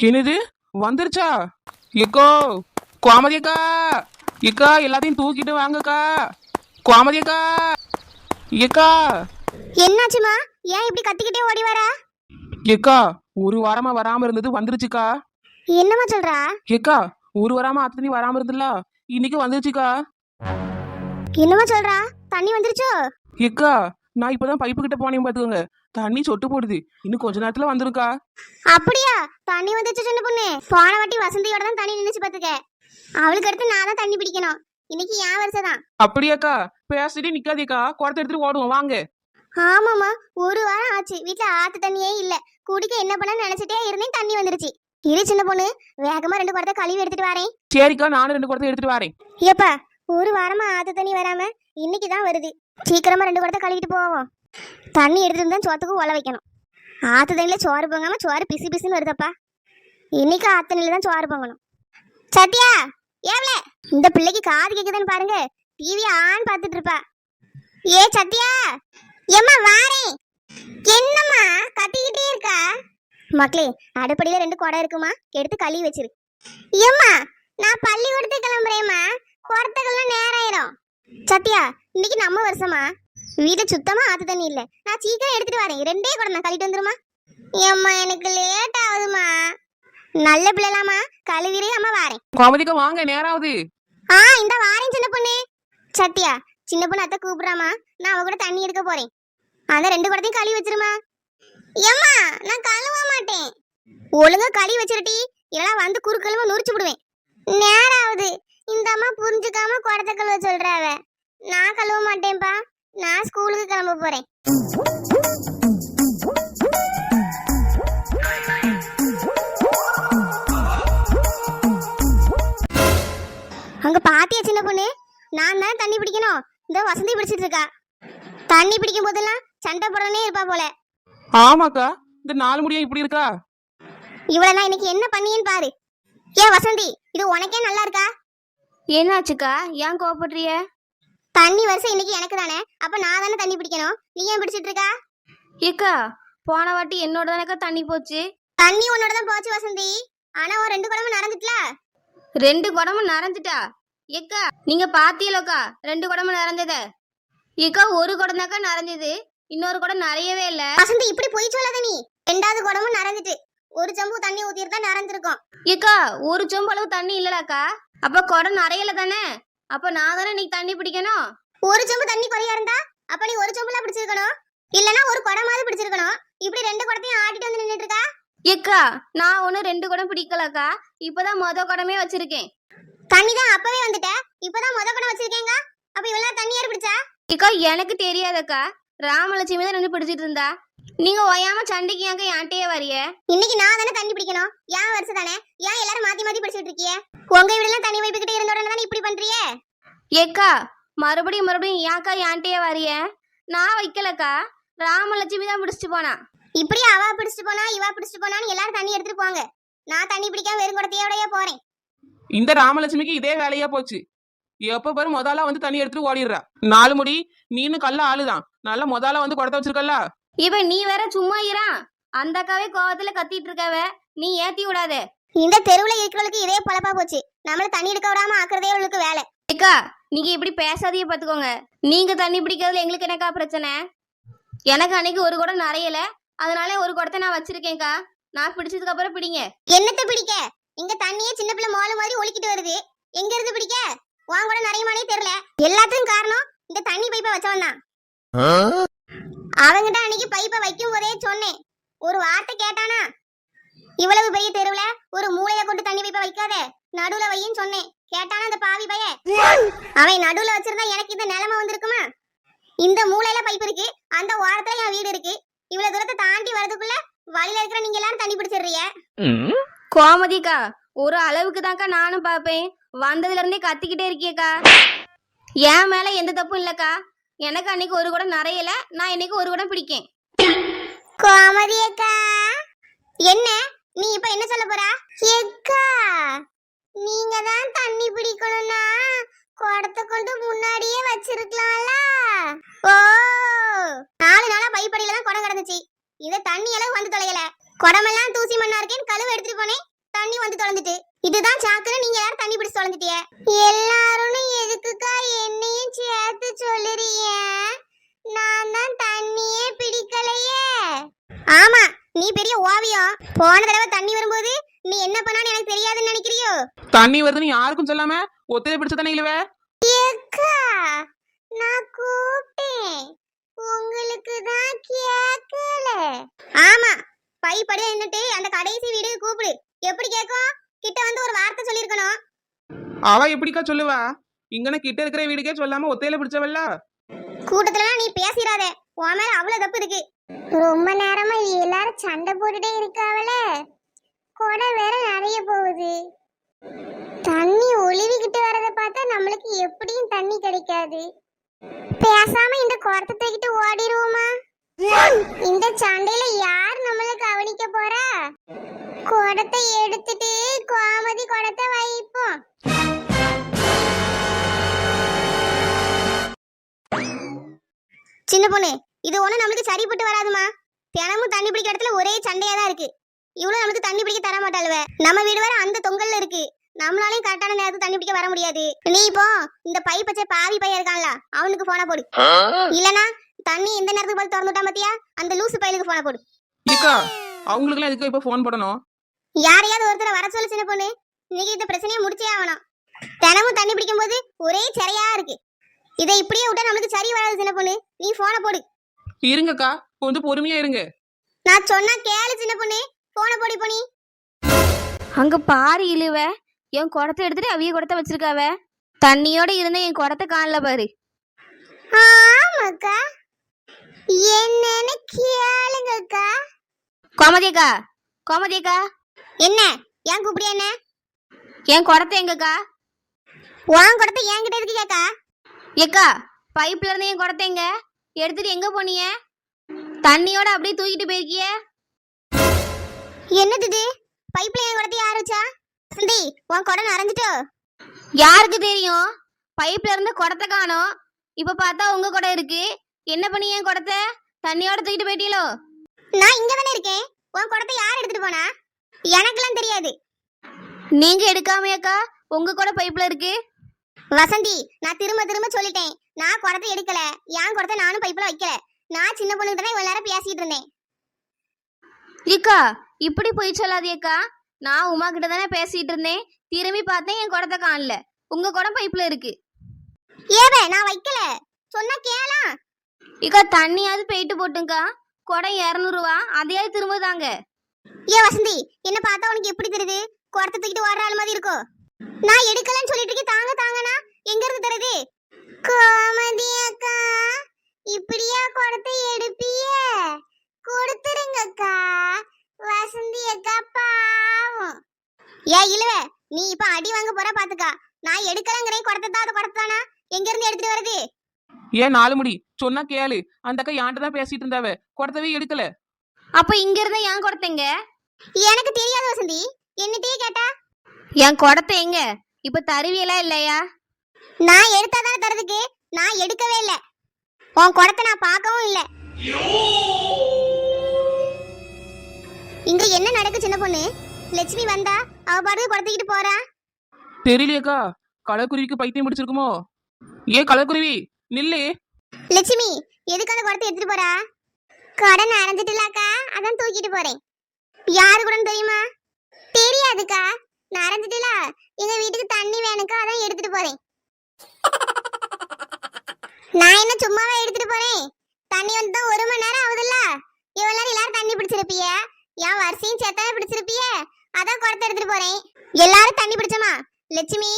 என்னது? வந்துருச்சா? எக்கோ கோமதி அக்கா எக்கா எல்லாத்தையும் தூக்கிட்டு வாங்கக்கா. கோமதி அக்கா எக்கா என்னாச்சுமா? ஏன் இப்படி கத்திக்கிட்டே ஓடி வர? எக்கா ஒரு வாரமா வராம இருந்தது வந்துருச்சுக்கா. என்னம்மா சொல்றா? எக்கா ஒரு வாரமா அத்தனி வராம இருந்துல இன்னைக்கு வந்துருச்சுக்கா. என்னம்மா சொல்றா? தண்ணி வந்துருச்சோ? எக்கா நான் இப்பதான் பைப்பு கிட்ட போனேன் பாத்துக்கோங்க. தண்ணி சொட்டு போடுது. இன்னும் கொஞ்ச நேரத்துல வந்துருக்கா. அப்படியா? தண்ணி வந்துருச்சு சின்ன பொண்ணு. போன வாட்டி வசந்தியோட தான் தண்ணி நின்னுச்சு பாத்துக்க அவளுக்கு அடுத்து நான் தான் தண்ணி பிடிக்கணும். இன்னைக்கு என் வருஷம் தான். அப்படியாக்கா? பேசிட்டு நிக்காதேக்கா. குடத்தை எடுத்துட்டு ஓடுவோம். வாங்க. ஆமாம்மா. ஒரு வாரம் ஆச்சு. வீட்ல ஆத்து தண்ணியே இல்ல. குடிக்க என்ன பண்ண நினைச்சிட்டே இருந்தேன் தண்ணி வந்துருச்சு. இரு சின்ன பொண்ணு. வேகமா ரெண்டு குடத்தை கழுவி எடுத்துட்டு வரேன். சரிக்கா நானும் ரெண்டு குடத்தை எடுத்துட்டு வரேன். ஏப்பா ஒரு வாரமா ஆத்து தண்ணி வராம இன்னைக்கு தான் வருது. சீக்கிரமா ரெண்டு குடத்தை கழுவிட்டு போவோம். தண்ணி எடுத்துட்டு தான் சோத்துக்கு உல வைக்கணும். ஆற்று தண்ணியில் சோறு பொங்காம சோறு பிசு பிசுன்னு வருதப்பா. இன்னைக்கு ஆற்று தண்ணியில் தான் சோறு பொங்கணும். சத்யா ஏவல இந்த பிள்ளைக்கு காது கேட்குதுன்னு பாருங்க. டிவி ஆன் பார்த்துட்டு இருப்பா. ஏ சத்யா எம்மா வாரேன் என்னம்மா கத்திக்கிட்டே இருக்கா? மக்களே அடுப்படியில் ரெண்டு குடம் இருக்குமா? எடுத்து கழுவி வச்சிரு. ஏம்மா நான் பள்ளிக்கூடத்துக்கு கிளம்புறேம்மா. குடத்துக்கெல்லாம் நேரம் ஆயிரும். சத்யா இன்னைக்கு நம்ம வருஷமா? வீட்டை சுத்தமா ஆத்து தண்ணி இல்ல. நான் சீக்கிரம் எடுத்துட்டு வரேன். ரெண்டே குடம் நான் கழிட்டு வந்துருமா? ஏம்மா எனக்கு லேட் ஆகுதுமா நல்ல பிள்ளைலாமா கழுவிரே அம்மா வாரேன். கோமதிக்கா வாங்க நேரம் ஆகுது ஆ இந்த வாரேன் சின்ன பொண்ணு. சத்யா சின்ன பொண்ணு அத்தை கூப்பிடுறாமா நான் அவ கூட தண்ணி எடுக்க போறேன். அதான் ரெண்டு குடத்தையும் கழுவி வச்சிருமா? ஏம்மா நான் கழுவ மாட்டேன். ஒழுங்கா கழுவி வச்சிருட்டி. இல்லைன்னா வந்து குறுக்கழுவ நுரிச்சு விடுவேன். நேரம் ஆகுது இந்த அம்மா புரிஞ்சுக்காம குடத்தை கழுவ சொல்றாவ நான் கழுவ மாட்டேன்ப்பா. நான் ஸ்கூலுக்கு கிளம்ப போறேன். அங்க பாத்தியா சின்ன பொண்ணு? நான் தான் தண்ணி பிடிக்கணும். இந்த வசந்தி பிடிச்சிட்டு இருக்கா. தண்ணி பிடிக்கும் போதெல்லாம் சண்டை போடனே இருப்பா போல. ஆமாக்கா இந்த நாலு முடியும் இப்படி இருக்கா? இவள நான் இன்னைக்கு என்ன பண்ணியேன்னு பாரு. ஏ வசந்தி இது உனக்கே நல்லா இருக்கா? என்னாச்சுக்கா? ஏன் கோவப்படுறிய தண்ணி வருஷம் இன்னைக்கு எனக்கு தானே? அப்ப நான் தானே தண்ணி பிடிக்கணும்? நீ ஏன் பிடிச்சிட்டு இருக்கா? ஏக்கா போன வாட்டி என்னோட தானக்கா தண்ணி போச்சு? தண்ணி உன்னோட தான் போச்சு வசந்தி. ஆனா ஒரு ரெண்டு குடமும் நடந்துட்டுல ரெண்டு குடமும் நிறைஞ்சிட்டா ஏக்கா நீங்க பாத்தீங்களோக்கா ரெண்டு குடமும் நிறைஞ்சத ஏக்கா ஒரு குடம் தாக்கா நிறைஞ்சது இன்னொரு குடம் நிறையவே இல்ல. வசந்தி இப்படி போய் சொல்லாத நீ. ரெண்டாவது குடமும் நடந்துட்டு ஒரு செம்பு தண்ணி ஊத்திட்டு தான் நடந்திருக்கும் ஏக்கா ஒரு சொம்பு அளவு தண்ணி இல்லலாக்கா அப்ப குடம் நிறையல தானே? அப்ப நான் தானே நீ தண்ணி பிடிக்கணும்? ஒரு செம்பு தண்ணி குறையா இருந்தா? அப்ப நீ ஒரு செம்புல பிடிச்சிருக்கணும். இல்லனா ஒரு குடமாவது பிடிச்சிருக்கணும். இப்படி ரெண்டு குடத்தையும் ஆட்டிட்டு வந்து நின்னுட்டு இருக்கா ஏக்கா நான் ஒண்ணு ரெண்டு குடம் பிடிக்கலக்கா. இப்பதான் மொத குடமே வச்சிருக்கேன். தண்ணி தான் அப்பவே வந்துட்ட. இப்பதான் முத குடம் வச்சிருக்கேங்க. அப்ப இவ்வளவு தண்ணி யார் பிடிச்சா? ஏக்கா எனக்கு தெரியாதக்கா. ராமலட்சுமி தான் நின்று பிடிச்சிட்டு இருந்தா? நீங்க ஒயாம சண்டைக்கு ஏங்க என்கிட்டயே வரிய? இன்னைக்கு நான் தானே தண்ணி பிடிக்கணும். ஏன் வருஷம் தானே? ஏன் எல்லாரும் மாத்தி மாத்தி பிடிச்சிட்டு இருக்கிய உங்க வீடுலாம் தண்ணி வைப்புக்கிட்டே இருந்த உடனே தானே இப்படி பண்றியே ஏக்கா மறுபடியும் மறுபடியும் ஏன்க்கா என்கிட்டயே வரிய? நான் வைக்கலக்கா. ராமலட்சுமி தான் பிடிச்சிட்டு போனா. இப்படி அவ பிடிச்சிட்டு போனா இவ பிடிச்சிட்டு போனான்னு எல்லாரும் தண்ணி எடுத்துட்டு போங்க. நான் தண்ணி பிடிக்காம வெறும் குடத்தையோடய போறேன். இந்த ராமலட்சுமிக்கு இதே வேலையா போச்சு. எப்ப பாரு முதல்ல வந்து தண்ணி எடுத்துட்டு ஓடிடுறா. நாலு முடி நீனு கல்ல ஆளுதான். நல்லா முதல்ல வந்து குடத்த வச்சிருக்கல்ல? இப்ப நீ வேற சும்மா இரா அந்த அக்காவே கோவத்துல கத்திட்டு இருக்காவ. நீ ஏத்தி விடாத. இந்த தெருவுல இருக்கிறவளுக்கு இதே பழப்பா போச்சு. நம்மள தண்ணி எடுக்க விடாம ஆக்குறதே அவளுக்கு வேலை. ஏக்கா நீங்க இப்படி பேசாதீங்க பாத்துக்கோங்க. நீங்க தண்ணி பிடிக்கிறதுல எங்களுக்கு என்னக்கா பிரச்சனை? எனக்கு அன்னைக்கு ஒரு குடம் நிறையல அதனால ஒரு குடத்தை நான் வச்சிருக்கேன்க்கா. நான் பிடிச்சதுக்கு அப்புறம் பிடிங்க. என்னத்த பிடிக்க? இங்க தண்ணியே சின்ன பிள்ளை மோள மாதிரி ஒலிக்கிட்டு வருது. எங்க இருந்து பிடிக்க? வாங்க கூட நிறையமானே தெரியல. எல்லாத்துக்கும் காரணம் இந்த தண்ணி பைப்பை வச்சவன் தான். அவங்கிட்ட அன்னைக்கு பைப்பை வைக்கும் போதே சொன்னேன். ஒரு வார்த்தை கேட்டானா? இவ்வளவு பெரிய தெருவுல ஒரு மூலையில கொண்டு தண்ணி பைப்பை வைக்காத. நடுவுல வையின்னு சொன்னேன். கேட்டானா அந்த பாவி பைய? அவன் நடுவுல வச்சிருந்தா எனக்கு இந்த நிலைமை வந்திருக்குமா? இந்த மூலையில பைப் இருக்கு. அந்த ஓரத்துல என் வீடு இருக்கு. இவ்வளவு தூரத்தை தாண்டி வரதுக்குள்ள வழியில இருக்கிற நீங்க எல்லாரும் தண்ணி பிடிச்சிடுறீங்க. கோமதிக்கா ஒரு அளவுக்கு தான்க்கா நானும் பாப்பேன் வந்ததுல இருந்தே கத்திக்கிட்டே இருக்கியக்கா. என் மேல எந்த தப்பும் இல்லக்கா. எனக்கு அன்னைக்கு ஒரு குடம் நிறையல நான் இன்னைக்கு ஒரு குடம் பிடிக்கேன். கோமதி அக்கா. என்ன? நீ இப்ப என்ன சொல்ல போறா? எக்கா நீங்க தான் தண்ணி பிடிக்கணும்னா குடத்தை கொண்டு முன்னாடியே வச்சிருக்கலாம்ல. ஓ நாலு நாளா பைப்படியில தான் குடம் கிடந்துச்சு. இத தண்ணி அளவு வந்து தொலையல. குடமெல்லாம் தூசி மண்ணா இருக்கேன்னு கழுவு எடுத்துட்டு போனேன். தொலைஞ்சிட்டு. இதுதான் சாக்குன்னு நீங்க யாரும் தண்ணி பிடிச்சு தொலைஞ்சிட்டிய? எல்லாரும் எதுக்குக்கா என்னையும் சேர்த்து சொல்லுறீங்க? நான் தான் தண்ணியே பிடிக்கலையே. ஆமா நீ பெரிய ஓவியம். போன தடவை தண்ணி வரும்போது நீ என்ன பண்ணான்னு எனக்கு தெரியாதுன்னு நினைக்கிறியோ? தண்ணி வருதுன்னு யாருக்கும் சொல்லாம ஒத்தையில பிடிச்ச இழுவ? ஏக்கா நான் கூப்பிட்டேன். உங்களுக்கு தான் கேட்கல ஆமா பை படி நின்னுட்டு அந்த கடைசி வீடு கூப்பிடு. எப்படி கேட்கும் கிட்ட வந்து ஒரு வார்த்தை சொல்லிருக்கணும். அவ எப்படிக்கா சொல்லுவா? இங்கன கிட்ட இருக்கிற வீடுக்கே சொல்லாம ஒத்தையில பிடிச்சவல்ல கூட்டத்துல நீ பேசிடாத உன் மேல அவ்வளவு தப்பு இருக்கு. ரொம்ப நேரமா எல்லாரும் சண்டை போட்டுட்டே இருக்காவல கொடை வேற நிறைய போகுது. தண்ணி ஒளிவிக்கிட்டு வரத பார்த்தா நம்மளுக்கு எப்படியும் தண்ணி கிடைக்காது. பேசாம இந்த குடத்தை தூக்கிட்டு ஓடிடுவோமா இந்த சண்டையில யார் நம்மள கவனிக்க போறா? குடத்தை எடுத்துட்டு கோமதி குடத்தை வைப்போம். சின்ன பொண்ணு இது ஒண்ணு நம்மளுக்கு சரிப்பட்டு வராதுமா. தினமும் தண்ணி பிடிக்கிற இடத்துல ஒரே சண்டையா தான் இருக்கு. இவ்வளவு நமக்கு தண்ணி பிடிக்க தர மாட்டாளுவ. நம்ம வீடு வேற அந்த தொங்கல்ல இருக்கு. நம்மளாலையும் கரெக்டான நேரத்துக்கு தண்ணி பிடிக்க வர முடியாது. நீ இப்போ இந்த பை பச்சை பாவி பையன் இருக்கான்ல அவனுக்கு போன போடு. இல்லனா தண்ணி இந்த நேரத்துக்கு பார்த்து திறந்துட்டான் பாத்தியா? அந்த லூசு பையனுக்கு போன போடு. ஏக்கா அவங்களுக்குலாம் எதுக்கு இப்ப ஃபோன் போடணும்? யாரையாவது ஒருத்தரை வர சொல்லு சின்ன பொண்ணு. இன்னைக்கு இந்த பிரச்சனையை முடிச்சே ஆகணும். தினமும் தண்ணி பிடிக்கும் போது ஒரே சிறையா இருக்கு. இதை இப்படியே விட்டா நம்மளுக்கு சரி வராது சின்ன பொண்ணு. நீ போனை போடு. இருங்கக்கா கொஞ்சம் பொறுமையா இருங்க. நான் சொன்னா கேளு சின்ன பொண்ணு. போனை போடி போனி அங்க பாரு இழுவ. என் குடத்தை எடுத்துட்டு அவிய குடத்தை வச்சிருக்காவ. தண்ணியோட இருந்த என் குடத்தை காணல பாரு. ஆமாக்கா. என்னன்னு கேளுங்கக்கா. கோமதியக்கா கோமதியக்கா என்ன? ஏன் கூப்பிடியா என்ன? என் குடத்தை எங்கக்கா? உன் கொடுத்த என்கிட்ட இருக்கு கேக்கா ஏக்கா பைப்ல இருந்து என் குடத்தை எங்க? எடுத்துட்டு எங்க போனீங்க? தண்ணியோட அப்படியே தூக்கிட்டு போயிருக்கிய. என்னது இது? பைப்ல என் கொடுத்த யார் வச்சா? சந்தி உன் குடம் நிறைஞ்சிட்டோ யாருக்கு தெரியும்? பைப்ல இருந்து குடத்தை காணோம். இப்ப பார்த்தா உங்க குடம் இருக்கு. என்ன பண்ணி என் குடத்தை? தண்ணியோட தூக்கிட்டு போயிட்டீங்களோ நான் இங்க தானே இருக்கேன். உன் குடத்தை யார் எடுத்துட்டு போனா? எனக்கெல்லாம் தெரியாது. நீங்க எடுக்காமையாக்கா உங்க கூட பைப்ல இருக்கு. வசந்தி நான் திரும்ப திரும்ப சொல்லிட்டேன். நான் குடத்தை எடுக்கல. என் குடத்தை நானும் பைப்ல வைக்கல. நான் சின்ன பொண்ணுகிட்ட தான் இவ்வளவு நேரம் பேசிட்டு இருந்தேன். ஏக்கா இப்படி போய் சொல்லாதேக்கா நான் உமா கிட்ட தானே பேசிட்டு இருந்தேன். திரும்பி பார்த்தேன் என் குடத்தை காணல. உங்க குடம் பைப்ல இருக்கு. ஏவே நான் வைக்கல. சொன்னா கேளா. இக்கா தண்ணியாவது போயிட்டு போட்டுங்கக்கா. குடம் இரநூறுவா அதையாவது திரும்ப தாங்க. ஏ வசந்தி என்ன பார்த்தா உனக்கு எப்படி தெரியுது? குடத்தை தூக்கிட்டு ஓடுற ஆள் மாதிரி இருக்கோ. நான் எடுக்கலன்னு சொல்லிட்டு இருக்கேன் தாங்க தாங்கண்ணா. எங்க இருந்து தருது? கோமதி அக்கா இப்படியா குடத்தை எடுப்பியே? கொடுத்துருங்கக்கா. வசந்தி அக்கா பாவம். ஏ இழுவ நீ இப்ப அடி வாங்க போற பாத்துக்கா. நான் எடுக்கலங்கிறேன் குடத்தை தான் அது குடத்தானா எங்க இருந்து எடுத்துட்டு வருது ஏன் நாலு முடி? சொன்னா கேளு. அந்த அக்கா யான்ட்ட தான் பேசிட்டு இருந்தாவ. குடத்தவே எடுக்கல. அப்ப இங்க இருந்தா என் குடத்தைங்க எனக்கு தெரியாது வசந்தி. என்னட்டே கேட்டா? என் குடத்தை எங்க? இப்ப தருவியலா இல்லையா? நான் எடுத்தாதானே தரதுக்கு நான் எடுக்கவே இல்ல. உன் குடத்தை நான் பார்க்கவும் இல்ல. இங்க என்ன நடக்கு சின்ன பொண்ணு? லட்சுமி வந்தா அவ பாட்டுக்கு குடத்துக்கிட்டு போறா? தெரியலையேக்கா கலக்குருவிக்கு பைத்தியம் பிடிச்சிருக்குமோ? ஏ கலக்குருவி நில்லு. லட்சுமி எதுக்கு அந்த குடத்தை எடுத்துட்டு போறா? கடன் அரைஞ்சிட்டுலாக்கா அதான் தூக்கிட்டு போறேன். யாரு கூட தெரியுமா? தெரியாதுக்கா. நரைஞ்சிட்டுல எங்க வீட்டுக்கு தண்ணி வேணுக்கா அதான் எடுத்துட்டு போறேன். நான் என்ன சும்மாவே எடுத்துட்டு போறேன்? தண்ணி வந்து தான் ஒரு மணி நேரம் ஆகுதுல்ல? இவ்வளவு நேரம் எல்லாரும் தண்ணி பிடிச்சிருப்பிய? என் வரிசையும் சேர்த்தானே பிடிச்சிருப்பிய? அதான் குடத்தை எடுத்துட்டு போறேன். எல்லாரும் தண்ணி பிடிச்சோமா? லட்சுமி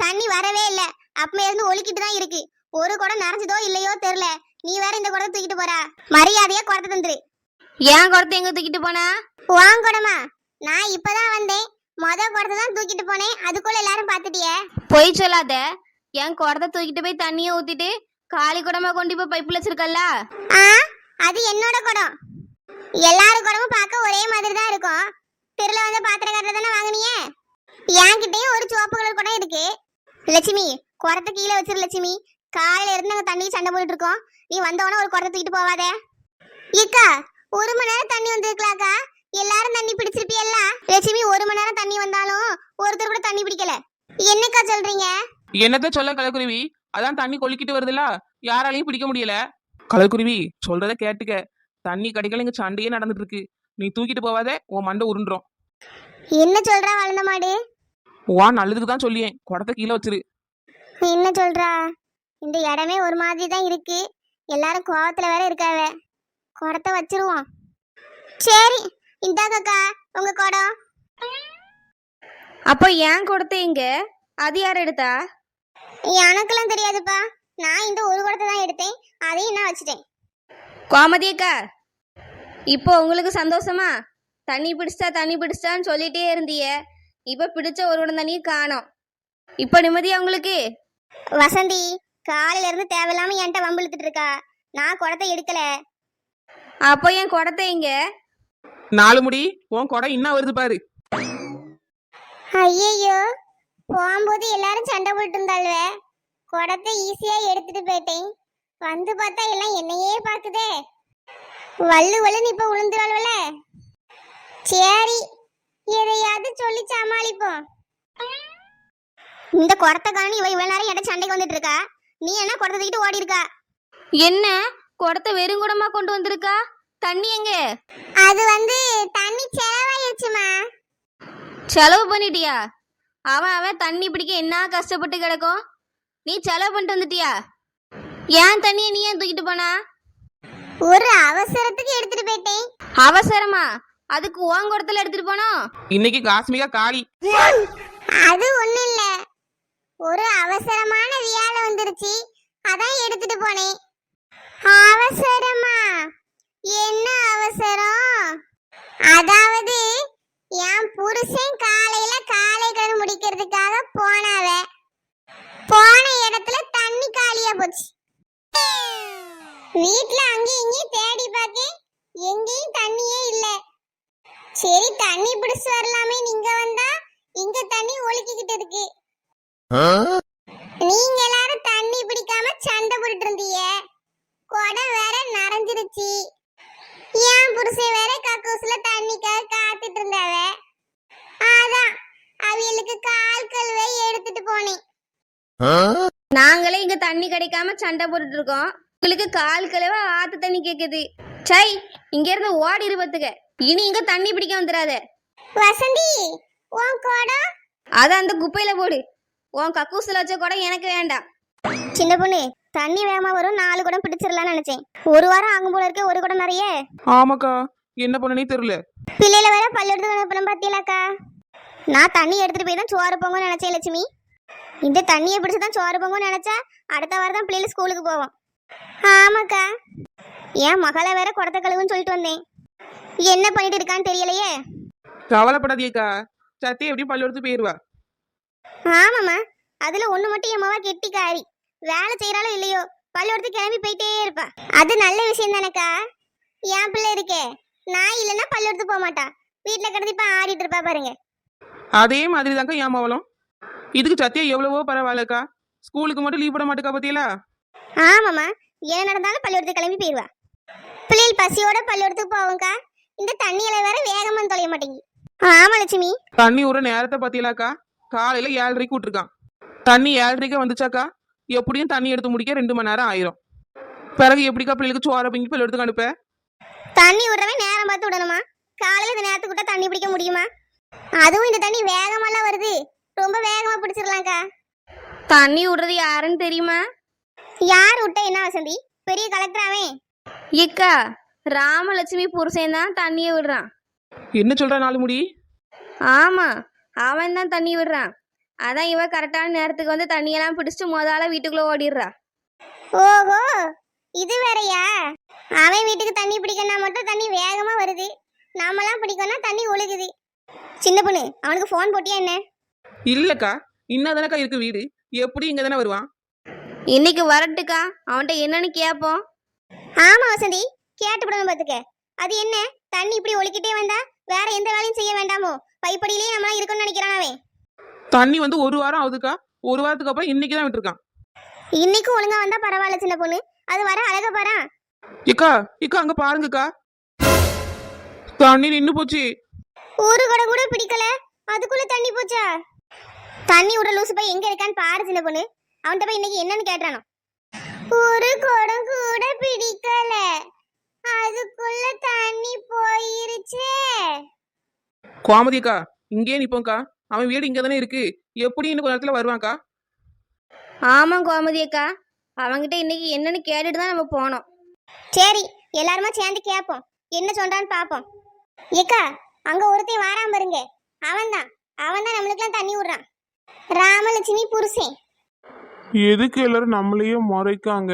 தண்ணி வரவே இல்லை. அப்பமே இருந்து ஒழுக்கிட்டு தான் இருக்கு. ஒரு குடம் நிறைஞ்சதோ இல்லையோ தெரியல. நீ வேற இந்த குடத்தை தூக்கிட்டு போறா. மரியாதையா குடத்தை தந்துரு. என் குடத்தை எங்க தூக்கிட்டு போனா? வாங்க குடமா? நான் இப்பதான் வந்தேன். மொத குடத்தை தான் தூக்கிட்டு போனேன். அதுக்குள்ள எல்லாரும் பாத்துட்டியே பொய் சொல்லாத. என் குடத்தை தூக்கிட்டு போய் தண்ணியை ஊத்திட்டு காலி குடமா கொண்டு போய் பைப்புல வச்சிருக்கல்ல அது என்னோட குடம். எல்லாரும் குடமும் பார்க்க ஒரே மாதிரி தான் இருக்கும். தெருல வந்து பாத்திரக்காரர் தானே வாங்குனீங்க என்கிட்டயும் ஒரு சிவப்பு கலர் குடம் இருக்கு. லட்சுமி குடத்தை கீழே வச்சிரு லட்சுமி. காலையில இருந்து நாங்க தண்ணி சண்டை போட்டுட்டு இருக்கோம். நீ வந்தவொடனே ஒரு குடத்தை தூக்கிட்டு போவாத. இக்கா ஒரு மணி நேரம் தண்ணி வந்திருக்கலாக்கா. எல்லாரும் தண்ணி பிடிச்சிருப்பியல்ல? லட்சுமி ஒரு மணி நேரம் தண்ணி வந்தாலும் ஒருத்தர் கூட தண்ணி பிடிக்கல. என்னக்கா சொல்றீங்க? என்னத்த சொல்ல கலக்குருவி அதான் தண்ணி கொலிக்கிட்டு வருதுல. யாராலையும் பிடிக்க முடியல. கலக்குருவி சொல்றத கேட்டுக்க. தண்ணி கிடைக்கல இங்க சண்டையே நடந்துட்டு இருக்கு நீ தூக்கிட்டு போவாத உன் மண்டை உருண்டுரும். என்ன சொல்றா வளர்ந்த மாடு? வா நல்லதுக்கு தான் சொல்லியேன். குடத்தை கீழே வச்சிரு. என்ன சொல்றா? இந்த இடமே ஒரு மாதிரி தான் இருக்கு. எல்லாரும் கோவத்துல வேற இருக்காவ குடத்தை வச்சிருவோம். சரி இந்தாக்கா உங்க குடம். அப்போ ஏன் கொடுத்த இங்க? அது யார் எடுத்தா? எனக்கெல்லாம் தெரியாதுப்பா. நான் இந்த ஒரு குடத்தை தான் எடுத்தேன். அதையும் நான் வச்சுட்டேன். கோமதி அக்கா இப்போ உங்களுக்கு சந்தோஷமா? தண்ணி பிடிச்சிட்டா தண்ணி பிடிச்சிட்டான்னு சொல்லிட்டே இருந்தீங்க இப்போ பிடிச்ச ஒரு உடன் தண்ணியை காணோம். இப்போ நிம்மதியா உங்களுக்கு? வசந்தி காலையில இருந்து தேவையில்லாம என்கிட்ட வம்பு இழுத்துட்டு இருக்கா? நான் குடத்தை எடுக்கல. அப்போ என் குடத்தை இங்க நாலு முடி உன் குடம் இன்னும் வருது பாரு. ஐயையோ போகும்போது எல்லாரும் சண்டை போட்டு இருந்தாள்வே. குடத்தை ஈஸியா எடுத்துட்டு போயிட்டேன். வந்து பார்த்தா எல்லாம் என்னையே பாக்குதே வள்ளு வள்ளுன்னு இப்ப விழுந்துருவாள்வல சரி எதையாவது சொல்லி சமாளிப்போம். இந்த குடத்தை காணி இவ இவ்வளவு நேரம் என்கிட்ட சண்டைக்கு வந்துட்டு இருக்கா? நீ என்ன குடத்தை தூக்கிட்டு ஓடி இருக்கா? என்ன? குடத்தை வெறுங்குடமா கொண்டு வந்திருக்கா? தண்ணி எங்க? அது வந்து தண்ணி செலவாயிருச்சுமா. செலவு பண்ணிட்டியா? அவன் அவன் தண்ணி பிடிக்க என்ன கஷ்டப்பட்டு கிடக்கும்? நீ செலவு பண்ணிட்டு வந்துட்டியா? ஏன் தண்ணியை நீ ஏன் தூக்கிட்டு போனா? ஒரு அவசரத்துக்கு எடுத்துட்டு போயிட்டேன். அவசரமா? அதுக்கு உன் குடத்துல எடுத்துட்டு போனோம்? இன்னைக்கு காஸ்மிகா காளி அது ஒண்ணும் இல்ல. ஒரு அவசரமான வியாழ வந்துருச்சு. அதான் எடுத்துட்டு போனேன். அவசரமா? என்ன அவசரம்? அதாவது என் புருஷன் காலையில காலை கடன் முடிக்கிறதுக்காக போனாவ. போன இடத்துல தண்ணி காலியா போச்சு. வீட்ல அங்கேயும் இங்கேயும் தேடி பார்த்தேன் எங்கேயும் தண்ணியே இல்ல. சரி தண்ணி பிடிச்சு வரலாமே இங்க வந்தா இங்க தண்ணி ஒழுக்கிக்கிட்டு இருக்கு. நீங்க எல்லாரும் தண்ணி பிடிக்காம சண்டை போட்டுட்டு இருந்தீங்க. குடம் வேற நனைஞ்சிருச்சு. என் புருஷன் வேற கக்கூஸ்ல தண்ணிக்காக காத்துட்டு இருந்தாவ. அதான் அவியலுக்கு கால் கழுவை எடுத்துட்டு போனேன். நாங்களே இங்க தண்ணி கிடைக்காம சண்டை போட்டுட்டு இருக்கோம். உங்களுக்கு கால் கழுவ ஆத்து தண்ணி கேக்குது. சை இங்க இருந்து ஓடி இருபத்துக்க இனி இங்க தண்ணி பிடிக்க வந்துடாத. வசந்தி உன் குடம்? அத அந்த குப்பையில போடு. உன் கக்கூசில் வச்ச கூட எனக்கு வேண்டாம். சின்ன பொண்ணு தண்ணி வேகமா வரும் நாலு குடம் பிடிச்சிடலாம்னு நினைச்சேன். ஒரு வாரம் ஆகும் போல இருக்க ஒரு குடம் நிறைய? ஆமாக்கா என்ன பண்ணனே தெரியல. பிள்ளையில வேற பல்லெடுத்து அனுப்பணும் பாத்தீங்களாக்கா? நான் தண்ணி எடுத்துட்டு போய் தான் சோறு பொங்கன்னு நினைச்சேன் லட்சுமி. இந்த தண்ணியை பிடிச்சு தான் சோறு பொங்கன்னு நினைச்சா அடுத்த வாரம் தான் பிள்ளைகள் ஸ்கூலுக்கு போவோம். ஆமாக்கா. என் மகளை வேற குடத்த கழுவுன்னு சொல்லிட்டு வந்தேன். என்ன பண்ணிட்டு இருக்கான்னு தெரியலையே. கவலைப்படாதீக்கா சத்தி எப்படி பல்லு எடுத்து போயிருவா. ஆமாம்மா. அதுல ஒண்ணு மட்டும் என் மவா கெட்டிக்காரி வேலை செய்யறாளோ இல்லையோ பள்ளியோடத்து கிளம்பி போயிட்டே இருப்பா. அது நல்ல விஷயம் தானக்கா? என் பிள்ளை இருக்கே. நான் இல்லைன்னா பள்ளியோடத்து போக மாட்டா. வீட்டுல கிடந்து இப்ப ஆடிட்டு இருப்பா பாருங்க. அதே மாதிரி தாங்க ஏமாவலம் இதுக்கு சத்தியா எவ்வளவோ பரவாயில்லக்கா. ஸ்கூலுக்கு மட்டும் லீவ் போட மாட்டேக்கா பத்தியலா? ஆமாம்மா. என்ன நடந்தாலும் பள்ளியோடத்து கிளம்பி போயிடுவா பிள்ளைகள் பசியோட பள்ளியோடத்துக்கு போவோம்க்கா இந்த தண்ணியில வேற வேகமா தொலைய மாட்டேங்கி ஆமா லட்சுமி. தண்ணி ஒரு நேரத்தை பத்தியலாக்கா. காலையில ஏழரைக்கு விட்டுருக்கான். தண்ணி ஏழரைக்கு வந்துச்சாக்கா? எப்படியும் தண்ணி எடுத்து முடிக்க ரெண்டு மணி நேரம் ஆயிரும். பிறகு எப்படிக்கா பிள்ளைகளுக்கு சோற பிங்கி பிள்ளை எடுத்து அனுப்ப? தண்ணி விடுறவன் நேரம் பார்த்து விடணுமா? காலையில இந்த நேரத்துக்கு விட்டா தண்ணி பிடிக்க முடியுமா? அதுவும் இந்த தண்ணி வேகமெல்லாம் வருது. ரொம்ப வேகமா பிடிச்சிடலாம்க்கா தண்ணி விடுறது யாருன்னு தெரியுமா? யார் விட்ட என்ன வசந்தி? பெரிய கலெக்டராவே இக்கா ராமலட்சுமி புருஷன் தான் தண்ணியை விடுறான். என்ன சொல்ற நாலு முடி ஆமா அவன் தான் தண்ணி விடுறான். அதான் இவ கரெக்டான நேரத்துக்கு வந்து தண்ணியெல்லாம் பிடிச்சிட்டு முதல்ல வீட்டுக்குள்ள ஓடிடுறா. ஓஹோ இது வேறயா? அவன் வீட்டுக்கு தண்ணி பிடிக்கணும்னா மட்டும் தண்ணி வேகமா வருது. நாமெல்லாம் பிடிக்கணும்னா தண்ணி ஒழுகுது. சின்ன பொண்ணு அவனுக்கு ஃபோன் போட்டியா என்ன? இல்லக்கா இன்னதானக்கா இருக்கு வீடு? எப்படி இங்க தானே வருவான்? இன்னைக்கு வரட்டுக்கா அவன்கிட்ட என்னன்னு கேட்போம் ஆமா வசந்தி கேட்டுப்படணும் பாத்துக்க அது என்ன? தண்ணி இப்படி ஒழுக்கிட்டே வந்தா வேற எந்த வேலையும் செய்ய வேண்டாமோ? பைப்படியிலேயே நம்மளாம் இருக்கணும்னு நினைக்கிறான் அவன். தண்ணி வந்து ஒரு வாரம் ஆகுதுக்கா? ஒரு வாரத்துக்கு அப்புறம் இன்னைக்கு தான் விட்டுருக்கான். இன்னைக்கு ஒழுங்கா வந்தா பரவாயில்ல சின்ன பொண்ணு. அது வர அழக பாரா. இக்கா இக்கா அங்க பாருங்கக்கா. தண்ணி நின்னு போச்சு. ஒரு குடம் கூட பிடிக்கல. அதுக்குள்ள தண்ணி போச்சா? தண்ணி விடுற லூசு போய் எங்க இருக்கான்னு பாரு சின்ன பொண்ணு. அவன்கிட்ட போய் இன்னைக்கு என்னன்னு கேட்டானோ ஒரு குடம் கூட பிடிக்கல. அதுக்குள்ள தண்ணி போயிருச்சே. கோமதி அக்கா இங்கேயே நிப்போம்க்கா. அவன் வீடு இங்கே தானே இருக்கு. எப்படி இன்னும் கொஞ்ச நேரத்தில் வருவான்க்கா? ஆமாம் கோமதி அக்கா அவங்கிட்ட இன்னைக்கு என்னன்னு கேட்டுட்டு தான் நம்ம போனோம். சரி எல்லாருமா சேர்ந்து கேட்போம் என்ன சொல்றான்னு பாப்போம். ஏக்கா அங்க ஒருத்தன் வாராம பாருங்க அவன்தான். அவன்தான் நம்மளுக்குலாம் தண்ணி விடுறான். ராமலட்சுமி புருஷன். எதுக்கு எல்லாரும் நம்மளையே முறைக்காங்க?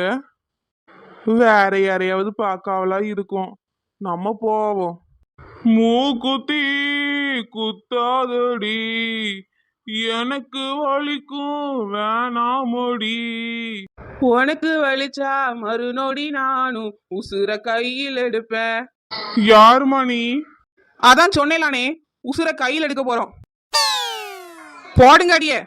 வேற யாரையாவது பார்க்காவலா இருக்கும். நம்ம போவோம். மூக்குத்தி! குத்தாதடி. எனக்கு வலிக்கும் வேணாமடி. உனக்கு வலிச்சா மறுநொடி நானும் உசுர கையில் எடுப்பேன். யார் மணி? அதான் சொன்னேலானே உசுர கையில் எடுக்க போறோம். போடுங்க அடியே.